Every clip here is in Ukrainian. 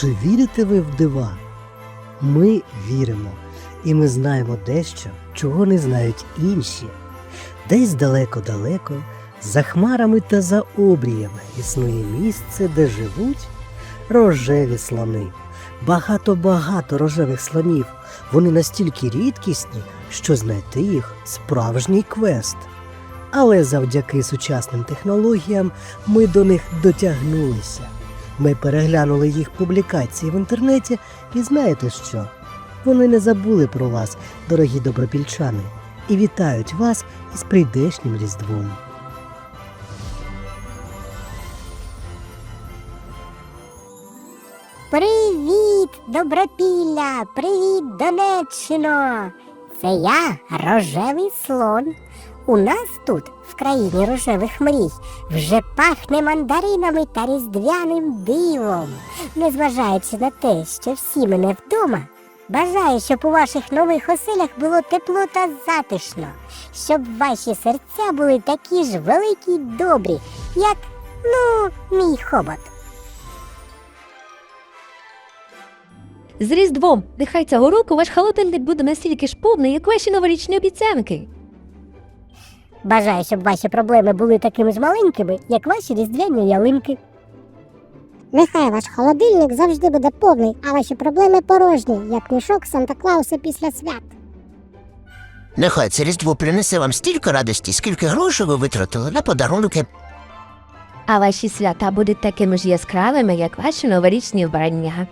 Чи вірите ви в дива? Ми віримо, і ми знаємо дещо, чого не знають інші. Десь далеко-далеко, за хмарами та за обріями існує місце, де живуть рожеві слони. Багато-багато рожевих слонів. Вони настільки рідкісні, що знайти їх справжній квест. Але завдяки сучасним технологіям ми до них дотягнулися. Ми переглянули їх публікації в інтернеті, і знаєте що? Вони не забули про вас, дорогі добропільчани, і вітають вас із прийдешнім Різдвом. Привіт, Добропілля! Привіт, Донеччино! Це я, рожевий слон. У нас тут, в країні рожевих мрій, вже пахне мандаринами та різдвяним дивом. Незважаючи на те, що всі мене вдома, бажаю, щоб у ваших нових оселях було тепло та затишно, щоб ваші серця були такі ж великі й добрі, як, ну, мій хобот. З Різдвом! Нехай цього року ваш холодильник буде настільки ж повний, як ваші новорічні обіцянки. Бажаю, щоб ваші проблеми були такими ж маленькими, як ваші різдвяні ялинки. Нехай ваш холодильник завжди буде повний, а ваші проблеми порожні, як мішок Санта Клауса після свят. Нехай це різдво принесе вам стільки радості, скільки грошей ви витратили на подарунки. А ваші свята будуть такими ж яскравими, як ваші новорічні вбрання.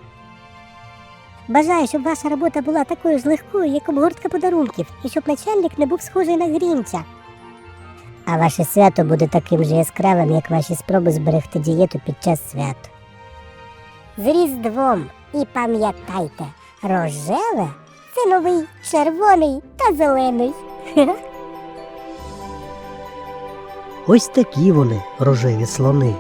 Бажаю, щоб ваша робота була такою ж легкою, як обгортка подарунків, і щоб начальник не був схожий на грінча. А ваше свято буде таким же яскравим, як ваші спроби зберегти дієту під час свят. З Різдвом і пам'ятайте, рожеве це новий червоний та зелений. Ось такі вони, рожеві слони.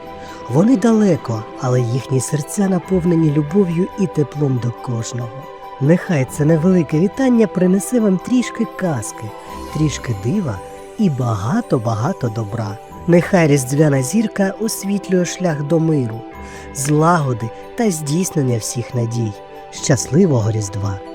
Вони далеко, але їхні серця наповнені любов'ю і теплом до кожного. Нехай це невелике вітання принесе вам трішки казки, трішки дива і багато-багато добра. Нехай різдвяна зірка освітлює шлях до миру, злагоди та здійснення всіх надій. Щасливого Різдва!